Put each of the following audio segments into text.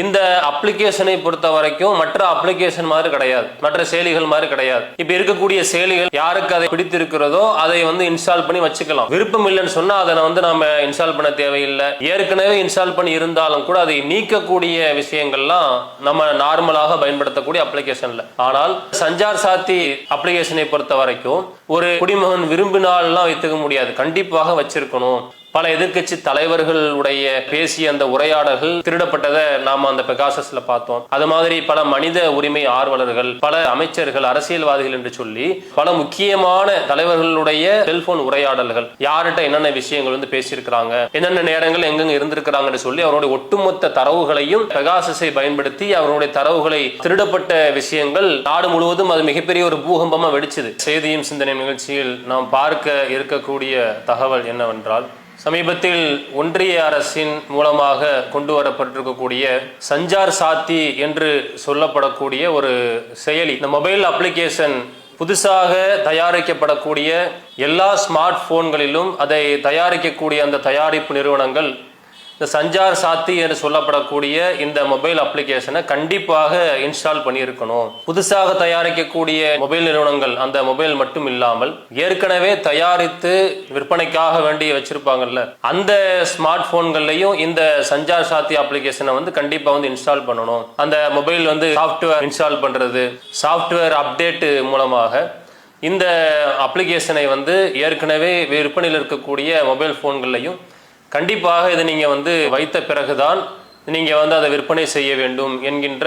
இந்த அப்ளிகேஷனை பொறுத்த வரைக்கும் மற்ற அப்ளிகேஷன் மாதிரி கிடையாது. மற்ற செயலிகள் மாதிரி கிடையாது. இப்ப இருக்கக்கூடிய செயலிகள் யாருக்கு அதை பிடித்திருக்கிறதோ அதை வந்து இன்ஸ்டால் பண்ணி வச்சுக்கலாம். விருப்பம் இல்லைன்னு சொன்னா அதை வந்து நம்ம இன்ஸ்டால் பண்ண தேவையில்லை. ஏற்கனவே இன்ஸ்டால் பண்ணி இருந்தாலும் கூட அதை நீக்கக்கூடிய விஷயங்கள்லாம் நம்ம நார்மலாக பயன்படுத்தக்கூடிய அப்ளிகேஷன்ல ஆனால் சஞ்சார் சாத்தி அப்ளிகேஷனை பொறுத்த வரைக்கும் ஒரு குடிமகன் விரும்பினால்லாம் வைத்துக்க முடியாது. கண்டிப்பாக வச்சிருக்கணும். பல எதிர்க்கட்சி தலைவர்களுடைய பேசிய அந்த உரையாடல்கள் திருடப்பட்டதை நாம அந்த பெகாசஸ்ல பார்த்தோம். அது மாதிரி பல மனித உரிமை ஆர்வலர்கள் பல அமைச்சர்கள் அரசியல்வாதிகள் என்று சொல்லி பல முக்கியமான தலைவர்களுடைய செல்போன் உரையாடல்கள் யார்கிட்ட என்னென்ன விஷயங்கள் வந்து பேசியிருக்கிறாங்க என்னென்ன நேரங்கள் எங்கெங்க இருந்திருக்கிறாங்கன்னு சொல்லி அவருடைய ஒட்டுமொத்த தரவுகளையும் பெகாசஸை பயன்படுத்தி அவருடைய தரவுகளை திருடப்பட்ட விஷயங்கள் நாடு முழுவதும் அது மிகப்பெரிய ஒரு பூகம்பமா வெடிச்சது. செய்தியும் சிந்தனை நிகழ்ச்சியில் நாம் பார்க்க இருக்கக்கூடிய தகவல் என்னவென்றால் சமீபத்தில் ஒன்றிய அரசின் மூலமாக கொண்டு வரப்பட்டிருக்கக்கூடிய சஞ்சார் சாத்தி என்று சொல்லப்படக்கூடிய ஒரு செயலி. இந்த மொபைல் அப்ளிகேஷன் புதுசாக தயாரிக்கப்படக்கூடிய எல்லா ஸ்மார்ட் போன்களிலும் அதை தயாரிக்கக்கூடிய அந்த தயாரிப்பு நிறுவனங்கள் இந்த சஞ்சார் சாத்தி என்று சொல்லப்படக்கூடிய இந்த மொபைல் அப்ளிகேஷனை கண்டிப்பாக இன்ஸ்டால் பண்ணியிருக்கணும். புதுசாக தயாரிக்கக்கூடிய மொபைல் நிறுவனங்கள் அந்த மொபைல் மட்டும் இல்லாமல் ஏற்கனவே தயாரித்து விற்பனைக்காக வேண்டி வச்சிருப்பாங்கல்ல அந்த ஸ்மார்ட் போன்கள்லையும் இந்த சஞ்சார் சாத்தி அப்ளிகேஷனை வந்து கண்டிப்பா வந்து இன்ஸ்டால் பண்ணணும். அந்த மொபைல் வந்து சாஃப்ட்வேர் இன்ஸ்டால் பண்றது சாஃப்ட்வேர் அப்டேட் மூலமாக இந்த அப்ளிகேஷனை வந்து ஏற்கனவே விற்பனையில் இருக்கக்கூடிய மொபைல் ஃபோன்கள்லையும் கண்டிப்பாக இதை நீங்கள் வந்து வைத்த பிறகுதான் நீங்கள் வந்து அதை விற்பனை செய்ய வேண்டும் என்கின்ற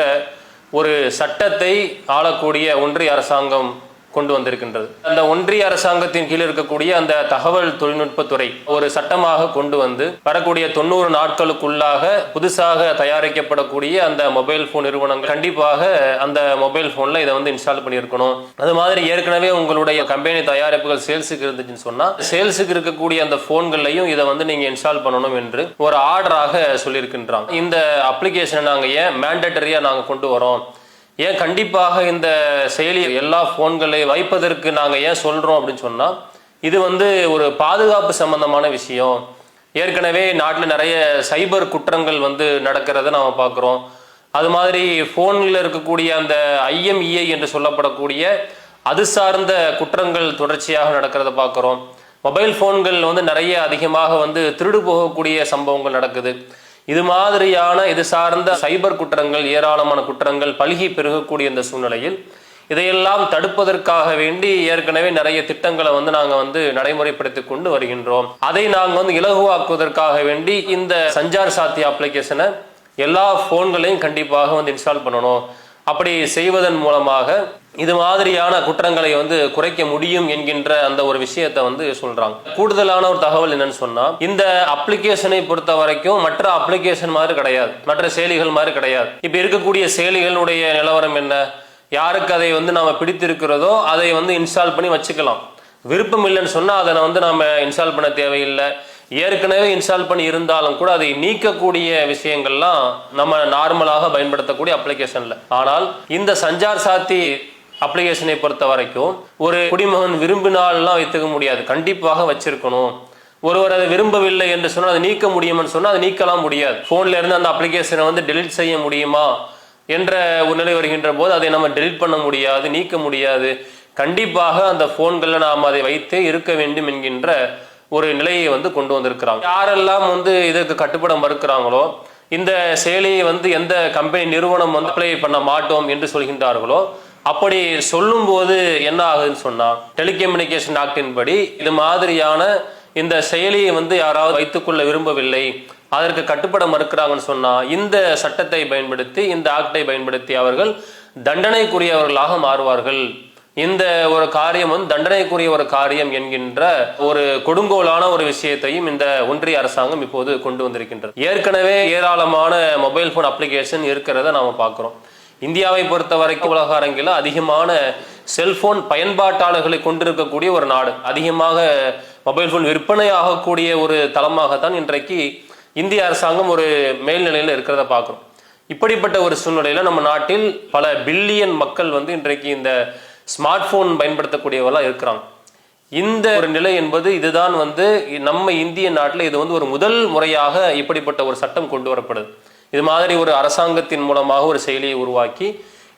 ஒரு சட்டத்தை ஆளக்கூடிய ஒன்றிய அரசாங்கம் கொண்டு வந்திருக்கின்றது. அந்த ஒன்றிய அரசாங்கத்தின் கீழ் இருக்கக்கூடிய அந்த தகவல் தொழில்நுட்பத்துறை ஒரு சட்டமாக கொண்டு வந்து வரக்கூடிய தொண்ணூறு நாட்களுக்குள்ளாக புதுசாக தயாரிக்கப்படக்கூடிய அந்த மொபைல் போன் நிறுவனங்கள் கண்டிப்பாக அந்த மொபைல் போன்ல இதை வந்து இன்ஸ்டால் பண்ணியிருக்கணும். அது மாதிரி ஏற்கனவே உங்களுடைய கம்பெனி தயாரிப்புகள் சேல்ஸுக்கு இருந்துச்சுன்னு சொன்னா சேல்ஸுக்கு இருக்கக்கூடிய அந்த போன்கள்லையும் இதை வந்து நீங்க இன்ஸ்டால் பண்ணணும் என்று ஒரு ஆர்டராக சொல்லியிருக்கின்றான் இந்த அப்ளிகேஷனை நாங்கள் ஏன் மேண்டட்டரியா நாங்கள் கொண்டு வரோம்? ஏன் கண்டிப்பாக இந்த செயலி எல்லா போன்களையும் வைப்பதற்கு நாங்கள் ஏன் சொல்கிறோம் அப்படின்னு சொன்னால் இது வந்து ஒரு பாதுகாப்பு சம்பந்தமான விஷயம். ஏற்கனவே நாட்டில் நிறைய சைபர் குற்றங்கள் வந்து நடக்கிறத நாம் பார்க்குறோம். அது மாதிரி ஃபோனில் இருக்கக்கூடிய அந்த ஐஎம்இஐ என்று சொல்லப்படக்கூடிய அது சார்ந்த குற்றங்கள் தொடர்ச்சியாக நடக்கிறத பார்க்குறோம். மொபைல் ஃபோன்கள் வந்து நிறைய அதிகமாக வந்து திருடு போகக்கூடிய சம்பவங்கள் நடக்குது. இது மாதிரியான இது சார்ந்த சைபர் குற்றங்கள் ஏராளமான குற்றங்கள் பல்கி பெருகக்கூடிய இந்த சூழ்நிலையில் இதையெல்லாம் தடுப்பதற்காக வேண்டி ஏற்கனவே நிறைய திட்டங்களை வந்து நாங்க வந்து நடைமுறைப்படுத்தி கொண்டு வருகின்றோம். அதை நாங்க வந்து இலகுவாக்குவதற்காக வேண்டி இந்த சஞ்சார் சாத்தி அப்ளிகேஷனை எல்லா போன்களையும் கண்டிப்பாக வந்து இன்ஸ்டால் பண்ணணும். அப்படி செய்வதன் மூலமாக இது மாதிரியான குற்றங்களை வந்து குறைக்க முடியும் என்கின்ற அந்த ஒரு விஷயத்தை வந்து சொல்றாங்க. கூடுதலான ஒரு தகவல் என்னன்னு சொன்னா இந்த அப்ளிகேஷனை பொறுத்த வரைக்கும் மற்ற அப்ளிகேஷன் மாதிரி கிடையாது. மற்ற செயலிகள் மாதிரி கிடையாது. இப்ப இருக்கக்கூடிய செயலிகளுடைய நிலவரம் என்ன? யாருக்கு அதை வந்து நாம பிடித்திருக்கிறதோ அதை வந்து இன்ஸ்டால் பண்ணி வச்சுக்கலாம். விருப்பம் இல்லைன்னு சொன்னா அதை வந்து நாம இன்ஸ்டால் பண்ண தேவையில்லை. ஏற்கனவே இன்ஸ்டால் பண்ணி இருந்தாலும் கூட அதை நீக்கக்கூடிய விஷயங்கள்லாம் நம்ம நார்மலாக பயன்படுத்தக்கூடிய அப்ளிகேஷன்ல ஆனால் இந்த சஞ்சார் சாத்தி அப்ளிகேஷனை பொறுத்த வரைக்கும் ஒரு குடிமகன் விரும்பினால்லாம் வைத்துக்க முடியாது. கண்டிப்பாக வச்சிருக்கணும். ஒருவர் அதை விரும்பவில்லை என்று சொன்னால் அதை நீக்க முடியும்னு சொன்னால் அதை நீக்கலாம் முடியாது. போன்ல இருந்து அந்த அப்ளிகேஷனை வந்து டெலிட் செய்ய முடியுமா என்ற ஒரு நிலை வருகின்ற போது அதை நம்ம டெலிட் பண்ண முடியாது நீக்க முடியாது. கண்டிப்பாக அந்த போன்களில் நாம் அதை வைத்தே இருக்க வேண்டும் என்கின்ற ஒரு நிலையை வந்து கொண்டு வந்திருக்கிறாங்க. யாரெல்லாம் வந்து இதற்கு கட்டுப்பட மறுக்கிறாங்களோ இந்த செயலியை வந்து எந்த கம்பெனி நிறுவனம் வந்து அப்ளை பண்ண மாட்டோம் என்று சொல்கின்றார்களோ அப்படி சொல்லும்போது என்ன ஆகுதுன்னு சொன்னா டெலிகம்யூனிகேஷன் ஆக்டின் படி இது மாதிரியான இந்த செயலியை வந்து யாராவது வைத்துக்கொள்ள விரும்பவில்லை அதற்கு கட்டுப்பட மறுக்கிறாங்கன்னு சொன்னா இந்த சட்டத்தை பயன்படுத்தி இந்த ஆக்டை பயன்படுத்தி அவர்கள் தண்டனைக்குரியவர்களாக மாறுவார்கள். இந்த ஒரு காரியம் வந்து தண்டனைக்குரிய ஒரு காரியம் என்கின்ற ஒரு கொடுங்கோலான ஒரு விஷயத்தையும் இந்த ஒன்றிய அரசாங்கம் இப்போது கொண்டு வந்திருக்கின்றது. ஏற்கனவே ஏராளமான மொபைல் போன் அப்ளிகேஷன் இருக்கிறத நாம பார்க்குறோம். இந்தியாவை பொறுத்த வரைக்கும் உலக அரங்கில் அதிகமான செல்போன் பயன்பாட்டாளர்களை கொண்டிருக்கக்கூடிய ஒரு நாடு. அதிகமாக மொபைல் போன் விற்பனை ஆகக்கூடிய ஒரு தளமாகத்தான் இன்றைக்கு இந்திய அரசாங்கம் ஒரு மேல்நிலையில் இருக்கிறத பார்க்குறோம். இப்படிப்பட்ட ஒரு சூழ்நிலையில நம்ம நாட்டில் பல பில்லியன் மக்கள் வந்து இன்றைக்கு இந்த ஸ்மார்ட் ஃபோன் பயன்படுத்தக்கூடியவெல்லாம் இருக்கிறாங்க. இந்த ஒரு நிலை என்பது இதுதான் வந்து நம்ம இந்திய நாட்டில் இது வந்து ஒரு முதல் முறையாக இப்படிப்பட்ட ஒரு சட்டம் கொண்டு வரப்படுது. இது மாதிரி ஒரு அரசாங்கத்தின் மூலமாக ஒரு செயலியை உருவாக்கி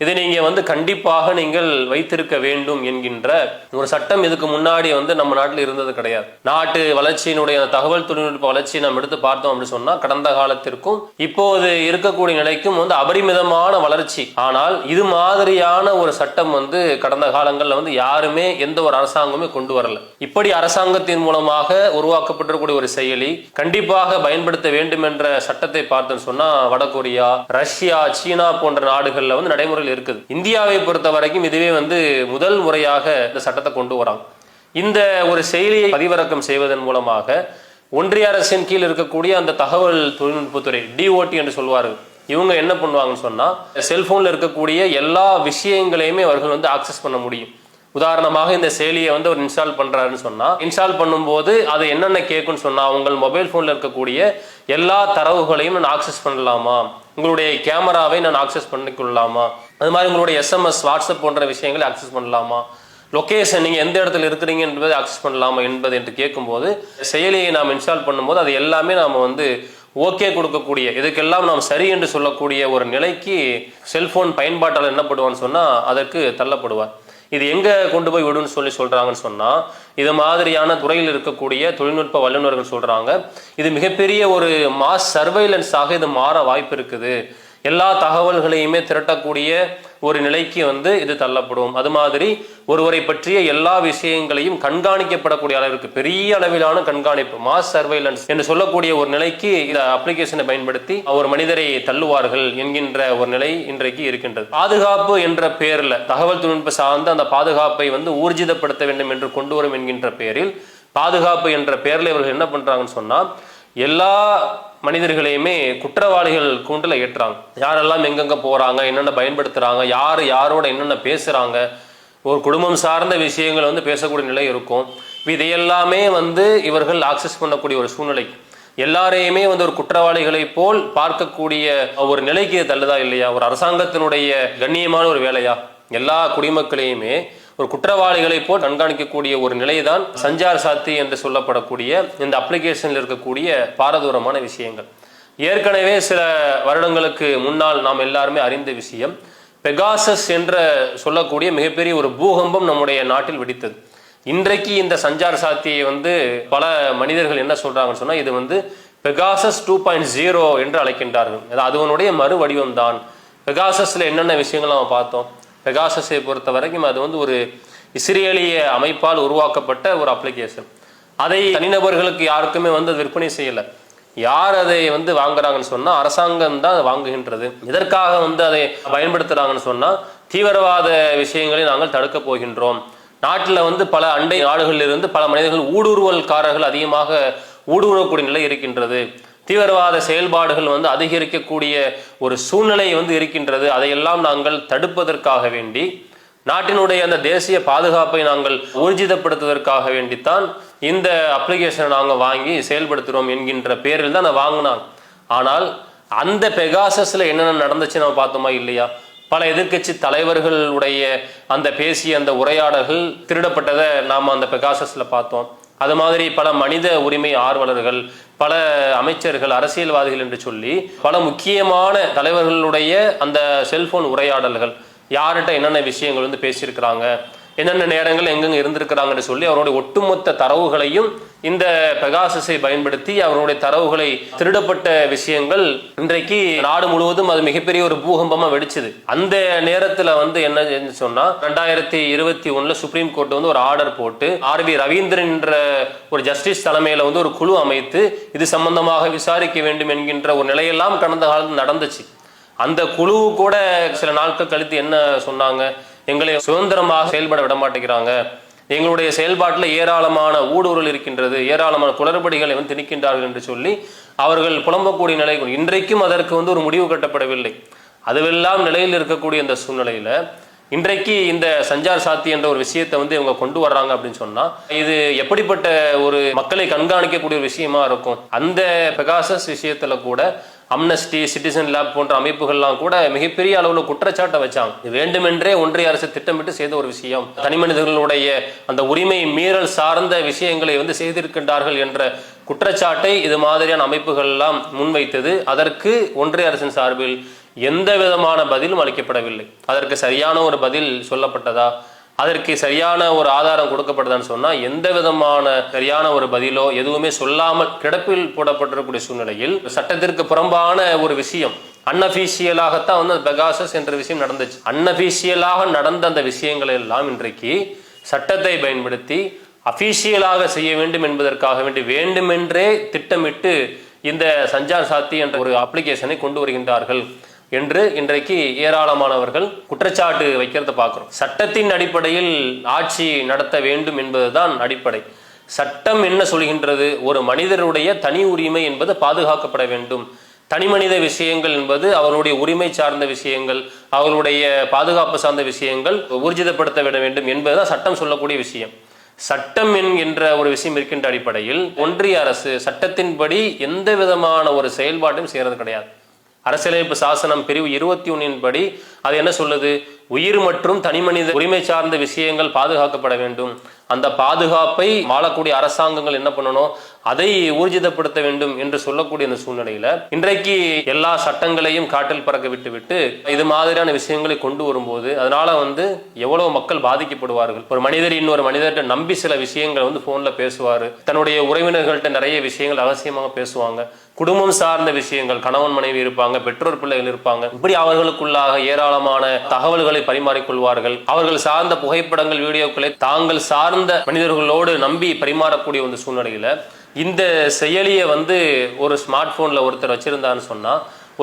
இதை நீங்க வந்து கண்டிப்பாக நீங்கள் வைத்திருக்க வேண்டும் என்கின்ற ஒரு சட்டம் இதுக்கு முன்னாடி வந்து நம்ம நாட்டில் இருந்தது கிடையாது. நாட்டு வளர்ச்சியினுடைய தகவல் தொழில்நுட்ப வளர்ச்சியை நம்ம எடுத்து பார்த்தோம் அப்படின்னு சொன்னா கடந்த காலத்திற்கும் இப்போது இருக்கக்கூடிய நிலைக்கும் வந்து அபரிமிதமான வளர்ச்சி. ஆனால் இது மாதிரியான ஒரு சட்டம் வந்து கடந்த காலங்களில் வந்து யாருமே எந்த ஒரு அரசாங்கமே கொண்டு வரல. இப்படி அரசாங்கத்தின் மூலமாக உருவாக்கப்பட்டிருக்கூடிய ஒரு செயலி கண்டிப்பாக பயன்படுத்த வேண்டும் என்ற சட்டத்தை பார்த்தோம்னு சொன்னா வடகொரியா ரஷ்யா சீனா போன்ற நாடுகள்ல வந்து நடைமுறையில் இருக்குது. இந்தியாவை பொறுத்த வரைக்கும் இதுவே வந்து முதல் முறையாக இந்த சட்டத்தை கொண்டு வராங்க. இந்த ஒரு செயலியை பதிவிறக்கம் செய்வதன் மூலமாக ஒன்றிய அரசின் கீழ் இருக்கக்கூடிய அந்த தகவல் தொழில்நுட்பத்துறை டிஓடி என்று சொல்வார்கள். இவங்க என்ன பண்ணுவாங்கன்னு சொன்னா செல்போன்ல இருக்கக்கூடிய எல்லா விஷயங்களையுமே அவர்கள் வந்து ஆக்சஸ் பண்ண முடியும். உதாரணமாக இந்த செயலியை வந்து அவர் இன்ஸ்டால் பண்றாருன்னு சொன்னா இன்ஸ்டால் பண்ணும்போது அது என்னென்ன கேட்கும்னு சொன்னா உங்கள் மொபைல் போன்ல இருக்கக்கூடிய எல்லா தரவுகளையும் நான் ஆக்சஸ் பண்ணலாமா? உங்களுடைய கேமராவை நான் ஆக்சஸ் பண்ணிக்கொள்ளலாமா? அது மாதிரி உங்களுடைய எஸ்எம்எஸ் வாட்ஸ்அப் போன்ற விஷயங்களை ஆக்சஸ் பண்ணலாமா? லொக்கேஷன் நீங்கள் எந்த இடத்துல இருக்கிறீங்க என்பதை ஆக்சஸ் பண்ணலாமா என்பது என்று கேட்கும்போது செயலியை நாம் இன்ஸ்டால் பண்ணும்போது அது எல்லாமே நாம் வந்து ஓகே கொடுக்கக்கூடிய இதுக்கெல்லாம் நாம் சரி என்று சொல்லக்கூடிய ஒரு நிலைக்கு செல்போன் பயன்பாட்டால் என்ன பண்ணுவான்னு சொன்னால் அதற்கு தள்ளப்படுவார். இது எங்கே கொண்டு போய் விடுன்னு சொல்லி சொல்கிறாங்கன்னு சொன்னால் இது மாதிரியான துறையில் இருக்கக்கூடிய தொழில்நுட்ப வல்லுநர்கள் சொல்கிறாங்க இது மிகப்பெரிய ஒரு மாஸ் சர்வைலன்ஸாக இது மாற வாய்ப்பு இருக்குது. எல்லா தகவல்களையுமே திரட்டக்கூடிய ஒரு நிலைக்கு வந்து இது தள்ளப்படும். அது மாதிரி ஒருவரை பற்றிய எல்லா விஷயங்களையும் கண்காணிக்கப்படக்கூடிய அளவிற்கு பெரிய அளவிலான கண்காணிப்பு மாஸ் சர்வைலன்ஸ் என்று சொல்லக்கூடிய ஒரு நிலைக்கு இந்த அப்ளிகேஷனை பயன்படுத்தி ஒரு மனிதரை தள்ளுவார்கள் என்கின்ற ஒரு நிலை இன்றைக்கு இருக்கின்றது. பாதுகாப்பு என்ற பெயரில் தகவல் தொழில்நுட்ப சார்ந்த அந்த பாதுகாப்பை வந்து ஊர்ஜிதப்படுத்த வேண்டும் என்று கொண்டு வரும் என்கின்ற பெயரில் பாதுகாப்பு என்ற பெயரில் இவர்கள் என்ன பண்றாங்கன்னு சொன்னா எல்லா மனிதர்களையுமே குற்றவாளிகள் கூண்டில் ஏற்றுறாங்க. யாரெல்லாம் எங்கெங்க போறாங்க என்னென்ன பயன்படுத்துறாங்க யார் யாரோட என்னென்ன பேசுறாங்க ஒரு குடும்பம் சார்ந்த விஷயங்கள் வந்து பேசக்கூடிய நிலை இருக்கும். இதையெல்லாமே வந்து இவர்கள் ஆக்சஸ் பண்ணக்கூடிய ஒரு சூழ்நிலை. எல்லாரையுமே வந்து ஒரு குற்றவாளிகளை போல் பார்க்கக்கூடிய ஒரு நிலைக்கு தள்ளுதா இல்லையா? ஒரு அரசாங்கத்தினுடைய கண்ணியமான ஒரு வேலையா? எல்லா குடிமக்களையுமே ஒரு குற்றவாளிகளை போல் கண்காணிக்கக்கூடிய ஒரு நிலைதான் சஞ்சார் சாத்தி என்று சொல்லப்படக்கூடிய இந்த அப்ளிகேஷனில் இருக்கக்கூடிய பாரதூரமான விஷயங்கள். ஏற்கனவே சில வருடங்களுக்கு முன்னால் நாம் எல்லாருமே அறிந்த விஷயம் பெகாசஸ் என்ற சொல்லக்கூடிய மிகப்பெரிய ஒரு பூகம்பம் நம்முடைய நாட்டில் வெடித்தது. இன்றைக்கு இந்த சஞ்சார் சாத்தியை வந்து பல மனிதர்கள் என்ன சொல்றாங்கன்னு சொன்னால் இது வந்து பெகாசஸ் டூ பாயிண்ட் ஜீரோ என்று அழைக்கின்றார்கள். அது அதனுடைய மறு வடிவம் தான் பெகாசஸ்ல என்னென்ன விஷயங்கள் நம்ம பார்த்தோம்? பெகாசஸை பொறுத்த வரைக்கும் அது வந்து ஒரு இஸ்ரேலிய அமைப்பால் உருவாக்கப்பட்ட ஒரு அப்ளிகேஷன் அதை தனிநபர்களுக்கு யாருக்குமே வந்து அது விற்பனை செய்யலை. யார் அதை வந்து வாங்குறாங்கன்னு சொன்னால் அரசாங்கம் தான் வாங்குகின்றது. இதற்காக வந்து அதை பயன்படுத்துகிறாங்கன்னு சொன்னால் தீவிரவாத விஷயங்களை நாங்கள் தடுக்க போகின்றோம். நாட்டில் வந்து பல அண்டை நாடுகளில் இருந்து பல மனிதர்கள் ஊடுருவல்காரர்கள் அதிகமாக ஊடுருவக்கூடிய நிலை இருக்கின்றது. தீவிரவாத செயல்பாடுகள் வந்து அதிகரிக்கக்கூடிய ஒரு சூழ்நிலை வந்து இருக்கின்றது. அதையெல்லாம் நாங்கள் தடுப்பதற்காக வேண்டி நாட்டினுடைய அந்த தேசிய பாதுகாப்பை நாங்கள் ஊர்ஜிதப்படுத்துவதற்காக வேண்டித்தான் இந்த அப்ளிகேஷனை நாங்கள் வாங்கி செயல்படுத்துகிறோம் என்கின்ற பேரில் தான் நான் வாங்கினாங்க ஆனால் அந்த பெகாசஸ்ல என்னென்ன நடந்துச்சு நம்ம பார்த்தோமா இல்லையா? பல எதிர்க்கட்சி தலைவர்களுடைய அந்த பேசிய அந்த உரையாடல்கள் திருடப்பட்டதை நாம் அந்த பெகாசஸ்ல பார்த்தோம். அது மாதிரி பல மனித உரிமை ஆர்வலர்கள் பல அமைச்சர்கள் அரசியல்வாதிகள் என்று சொல்லி பல முக்கியமான தலைவர்களுடைய அந்த செல்போன் உரையாடல்கள் யார்கிட்ட என்னென்ன விஷயங்கள் வந்து பேசியிருக்கிறாங்க என்னென்ன நேரங்கள் எங்கெங்க இருந்திருக்கிறாங்கன்னு சொல்லி அவருடைய ஒட்டுமொத்த தரவுகளையும் இந்த பெகாசஸை பயன்படுத்தி அவருடைய தரவுகளை திருடப்பட்ட விஷயங்கள் இன்றைக்கு நாடு முழுவதும் அது மிகப்பெரிய ஒரு பூகம்பமா வெடிச்சது. அந்த நேரத்துல வந்து என்ன சொன்னா ரெண்டாயிரத்தி இருபத்தி ஒண்ணுல சுப்ரீம் கோர்ட் வந்து ஒரு ஆர்டர் போட்டு ஆர் வி ரவீந்திரன் என்ற ஒரு ஜஸ்டிஸ் தலைமையில வந்து ஒரு குழு அமைத்து இது சம்பந்தமாக விசாரிக்க வேண்டும் என்கின்ற ஒரு நிலையெல்லாம் கடந்த காலத்தில் நடந்துச்சு. அந்த குழு கூட சில நாட்கள் கழித்து என்ன சொன்னாங்க எங்களை சுதந்திரமாக செயல்பட விட மாட்டேங்கிறாங்க எங்களுடைய செயல்பாட்டில் ஏராளமான ஊடுருவல் இருக்கின்றது. ஏராளமான குளறுபடிகளை வந்து திணிக்கின்றார்கள் என்று சொல்லி அவர்கள் புலம்பக்கூடிய நிலை இன்றைக்கும் அதற்கு வந்து ஒரு முடிவு கட்டப்படவில்லை. அதுவெல்லாம் நிலையில் இருக்கக்கூடிய இந்த சூழ்நிலையில இன்றைக்கு இந்த சஞ்சார் சாத்தி என்ற ஒரு விஷயத்தை வந்து இவங்க கொண்டு வர்றாங்க அப்படின்னு சொன்னா இது எப்படிப்பட்ட ஒரு மக்களை கண்காணிக்கக்கூடிய ஒரு விஷயமா இருக்கும்? அந்த பெகாசஸ் விஷயத்துல கூட அம்னஸ்டி சிட்டிசன் லேப் போன்ற அமைப்புகள்லாம் கூட மிகப்பெரிய அளவில் குற்றச்சாட்டை வச்சாங்க. இது வேண்டுமென்றே ஒன்றிய அரசு திட்டமிட்டு செய்த ஒரு விஷயம். தனி மனிதர்களுடைய அந்த உரிமை மீறல் சார்ந்த விஷயங்களை வந்து செய்திருக்கின்றார்கள் என்ற குற்றச்சாட்டை இது மாதிரியான அமைப்புகள் எல்லாம் முன்வைத்தது. அதற்கு ஒன்றிய அரசின் சார்பில் எந்த விதமான பதிலும் அளிக்கப்படவில்லை. அதற்கு சரியான ஒரு பதில் சொல்லப்பட்டதா? அதற்கு சரியான ஒரு ஆதாரம் கொடுக்கப்படுதான்னு சொன்னா எந்த விதமான சரியான ஒரு பதிலோ எதுவுமே சொல்லாமல் கிடப்பில் போடப்பட்டிருக்கக்கூடிய சூழ்நிலையில் சட்டத்திற்கு புறம்பான ஒரு விஷயம் அன்அபிஷியலாகத்தான் வந்து பெகாசஸ் என்ற விஷயம் நடந்துச்சு. அன்அபிஷியலாக நடந்த அந்த விஷயங்களை எல்லாம் இன்றைக்கு சட்டத்தை பயன்படுத்தி அஃபீஷியலாக செய்ய வேண்டும் என்பதற்காக வேண்டி வேண்டுமென்றே திட்டமிட்டு இந்த சஞ்சார் சாத்தி என்ற ஒரு அப்ளிகேஷனை கொண்டு வருகின்றார்கள். என்று இன்றைக்கு ஏராளமானவர்கள் குற்றச்சாட்டு வைக்கிறத பார்க்குறோம். சட்டத்தின் அடிப்படையில் ஆட்சி நடத்த வேண்டும் என்பதுதான் அடிப்படை. சட்டம் என்ன சொல்கின்றது? ஒரு மனிதருடைய தனி உரிமை என்பது பாதுகாக்கப்பட வேண்டும். தனி மனித விஷயங்கள் என்பது அவருடைய உரிமை சார்ந்த விஷயங்கள் அவருடைய பாதுகாப்பு சார்ந்த விஷயங்கள் ஊர்ஜிதப்படுத்த விட வேண்டும் என்பதுதான் சட்டம் சொல்லக்கூடிய விஷயம். சட்டம் என்கின்ற ஒரு விஷயம் இருக்கின்ற அடிப்படையில் ஒன்றிய அரசு சட்டத்தின்படி எந்த விதமான ஒரு செயல்பாட்டையும் செய்யறது கிடையாது. அரசியலமைப்பு சாசனம் பிரிவு இருபத்தி ஒன்னின் படி அது என்ன சொல்லுது? உயிர் மற்றும் தனிமனித உரிமை சார்ந்த விஷயங்கள் பாதுகாக்கப்பட வேண்டும். அந்த பாதுகாப்பை வாழக்கூடிய அரசாங்கங்கள் என்ன பண்ணணும்? அதை ஊர்ஜிதப்படுத்த வேண்டும் என்று சொல்லக்கூடிய இந்த சூழ்நிலையில இன்றைக்கு எல்லா சட்டங்களையும் காட்டில் பறக்க விட்டு விட்டு இது மாதிரியான விஷயங்களை கொண்டு வரும்போது அதனால வந்து எவ்வளவு மக்கள் பாதிக்கப்படுவார்கள்? ஒரு மனிதர் இன்னொரு மனிதர்கிட்ட நம்பி சில விஷயங்கள் வந்து போன்ல பேசுவாரு. தன்னுடைய உறவினர்கள்ட்ட நிறைய விஷயங்கள் அவசியமாக பேசுவாங்க. குடும்பம் சார்ந்த விஷயங்கள் கணவன் மனைவி இருப்பாங்க பெற்றோர் பிள்ளைகள் இருப்பாங்க. இப்படி அவர்களுக்குள்ளாக ஏராளமான தகவல்களை பரிமாறிக்கொள்வார்கள். அவர்கள் சார்ந்த புகைப்படங்கள் வீடியோக்களை தாங்கள் சார்ந்த மனிதர்களோடு நம்பி பரிமாறக்கூடிய ஒரு சூழ்நிலையில இந்த செயலியை வந்து ஒரு ஸ்மார்ட் போன்ல ஒருத்தர் வச்சிருந்தான்னு சொன்னா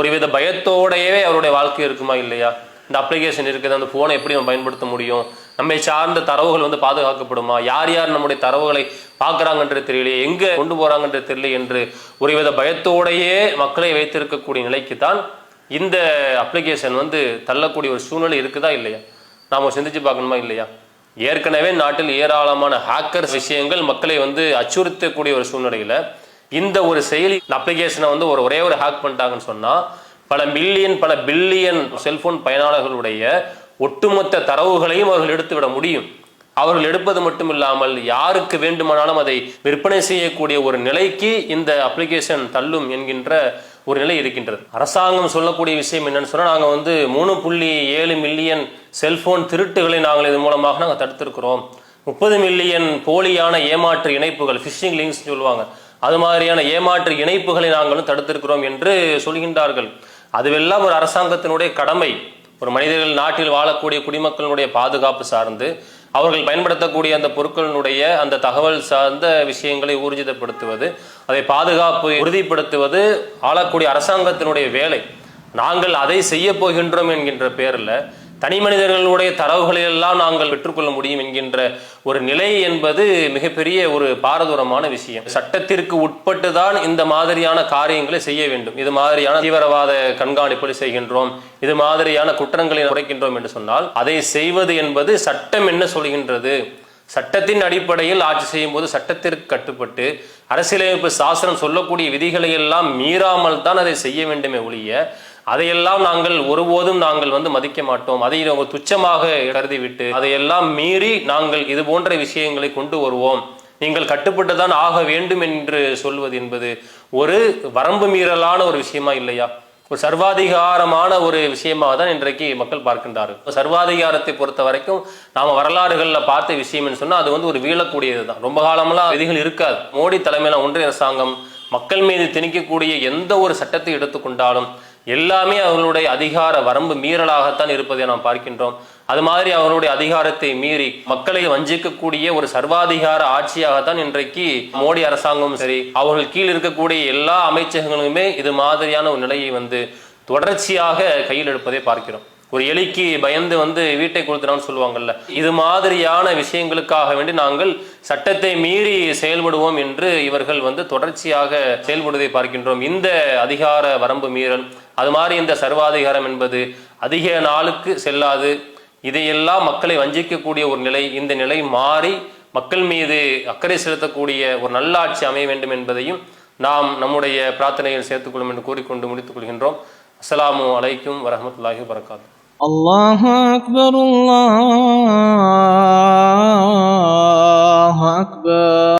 ஒருவித பயத்தோடையவே அவருடைய வாழ்க்கை இருக்குமா இல்லையா? இந்த அப்ளிகேஷன் இருக்குது அந்த போனை எப்படி நம்ம பயன்படுத்த முடியும்? நம்மை சார்ந்த தரவுகள் வந்து பாதுகாக்கப்படுமா? யார் யார் நம்முடைய தரவுகளை பார்க்கறாங்கன்றது தெரியலையே. எங்கே கொண்டு போகிறாங்கன்றது தெரியல என்று ஒருவித பயத்தோடையே மக்களை வைத்திருக்கக்கூடிய நிலைக்கு தான் இந்த அப்ளிகேஷன் வந்து தள்ளக்கூடிய ஒரு சூழ்நிலை இருக்குதா இல்லையா? நாம் சிந்திச்சு பார்க்கணுமா இல்லையா? ஏற்கனவே நாட்டில் ஏராளமான ஹேக்கர்ஸ் விஷயங்கள் மக்களை வந்து அச்சுறுத்தக்கூடிய ஒரு சூழ்நிலையில் இந்த ஒரு செயலி அப்ளிகேஷனை வந்து ஒரு ஒரே ஒரு ஹேக் பண்ணிட்டாங்கன்னு சொன்னால் பல மில்லியன் பல பில்லியன் செல்போன் பயனாளர்களுடைய ஒட்டுமொத்த தரவுகளையும் அவர்கள் எடுத்துவிட முடியும். அவர்கள் எடுப்பது மட்டும் இல்லாமல் யாருக்கு வேண்டுமானாலும் அதை விற்பனை செய்யக்கூடிய ஒரு நிலைக்கு இந்த அப்ளிகேஷன் தள்ளும் என்கின்ற ஒரு நிலை இருக்கின்றது. அரசாங்கம் சொல்லக்கூடிய விஷயம் என்னன்னு சொன்னால் நாங்கள் வந்து மூணு புள்ளி ஏழு மில்லியன் செல்போன் திருட்டுகளை நாங்கள் இது மூலமாக நாங்கள் தடுத்திருக்கிறோம். முப்பது மில்லியன் போலியான ஏமாற்று இணைப்புகள் ஃபிஷிங் லிங்க்ஸ் சொல்லுவாங்க. அது மாதிரியான ஏமாற்று இணைப்புகளை நாங்களும் தடுத்திருக்கிறோம் என்று சொல்கின்றார்கள். அதுவெல்லாம் ஒரு அரசாங்கத்தினுடைய கடமை. ஒரு மனிதர்கள் நாட்டில் வாழக்கூடிய குடிமக்களுடைய பாதுகாப்பு சார்ந்து அவர்கள் பயன்படுத்தக்கூடிய அந்த பொருட்களினுடைய அந்த தகவல் சார்ந்த விஷயங்களை ஊர்ஜிதப்படுத்துவது அதை பாதுகாப்பு உறுதிப்படுத்துவது ஆளக்கூடிய அரசாங்கத்தினுடைய வேலை. நாங்கள் அதை செய்ய போகின்றோம் என்கின்ற பேரில் தனி மனிதர்களுடைய தரவுகளிலெல்லாம் நாங்கள் பெற்றுக்கொள்ள முடியும் என்கின்ற ஒரு நிலை என்பது மிகப்பெரிய ஒரு பாரதூரமான விஷயம். சட்டத்திற்கு உட்பட்டு தான் இந்த மாதிரியான காரியங்களை செய்ய வேண்டும். இது மாதிரியான தீவிரவாத கண்காணிப்பு செய்கின்றோம். இது மாதிரியான குற்றங்களை குறைக்கின்றோம் என்று சொன்னால் அதை செய்வது என்பது சட்டம் என்ன சொல்கின்றது? சட்டத்தின் அடிப்படையில் ஆட்சி செய்யும் போது சட்டத்திற்கு கட்டுப்பட்டு அரசியலமைப்பு சாசனம் சொல்லக்கூடிய விதிகளை எல்லாம் மீறாமல் தான் அதை செய்ய வேண்டுமே ஒழிய அதையெல்லாம் நாங்கள் ஒருபோதும் நாங்கள் வந்து மதிக்க மாட்டோம். அதை துச்சமாக கருதிவிட்டு அதையெல்லாம் மீறி நாங்கள் இது போன்ற விஷயங்களை கொண்டு வருவோம். நீங்கள் கட்டுப்பட்டு தான் ஆக வேண்டும் என்று சொல்வது என்பது ஒரு வரம்பு மீறலான ஒரு விஷயமா இல்லையா? ஒரு சர்வாதிகாரமான ஒரு விஷயமாக தான் இன்றைக்கு மக்கள் பார்க்கின்றார்கள். சர்வாதிகாரத்தை பொறுத்த வரைக்கும் நாம வரலாறுகளில் பார்த்த விஷயம்னு சொன்னால் சொன்னா அது வந்து ஒரு வீழக்கூடியது தான். ரொம்ப காலமெல்லாம் விதிகள் இருக்காது. மோடி தலைமையில ஒன்றிய அரசாங்கம் மக்கள் மீது திணிக்கக்கூடிய எந்த ஒரு சட்டத்தை எடுத்துக்கொண்டாலும் எல்லாமே அவர்களுடைய அதிகார வரம்பு மீறலாகத்தான் இருப்பதை நாம் பார்க்கின்றோம். அது மாதிரி அவர்களுடைய அதிகாரத்தை மீறி மக்களை வஞ்சிக்கக்கூடிய ஒரு சர்வாதிகார ஆட்சியாகத்தான் இன்றைக்கு மோடி அரசாங்கமும் சரி அவர்கள் கீழ் இருக்கக்கூடிய எல்லா அமைச்சகங்களுமே இது மாதிரியான ஒரு நிலையை வந்து தொடர்ச்சியாக கையில் எடுப்பதை பார்க்கிறோம். ஒரு எலிக்கு பயந்து வந்து வீட்டை கொளுத்துறான்னு சொல்லுவாங்கல்ல இது மாதிரியான விஷயங்களுக்காக வேண்டி நாங்கள் சட்டத்தை மீறி செயல்படுவோம் என்று இவர்கள் வந்து தொடர்ச்சியாக செயல்படுவதை பார்க்கின்றோம். இந்த அதிகார வரம்பு மீறல் அது மாதிரி இந்த சர்வாதிகாரம் என்பது அதிக நாளுக்கு செல்லாது. இதையெல்லாம் மக்களை வஞ்சிக்கக்கூடிய ஒரு நிலை இந்த நிலை மாறி மக்கள் மீது அக்கறை செலுத்தக்கூடிய ஒரு நல்லாட்சி அமைய வேண்டும் என்பதையும் நாம் நம்முடைய பிரார்த்தனையில் சேர்த்துக்கொள்ளும் என்று கூறிக்கொண்டு முடித்துக் கொள்கின்றோம். அஸ்லாம் அலைக்கும் வரஹமத்துல்லாஹி வரகாத்து الله أكبر الله أكبر.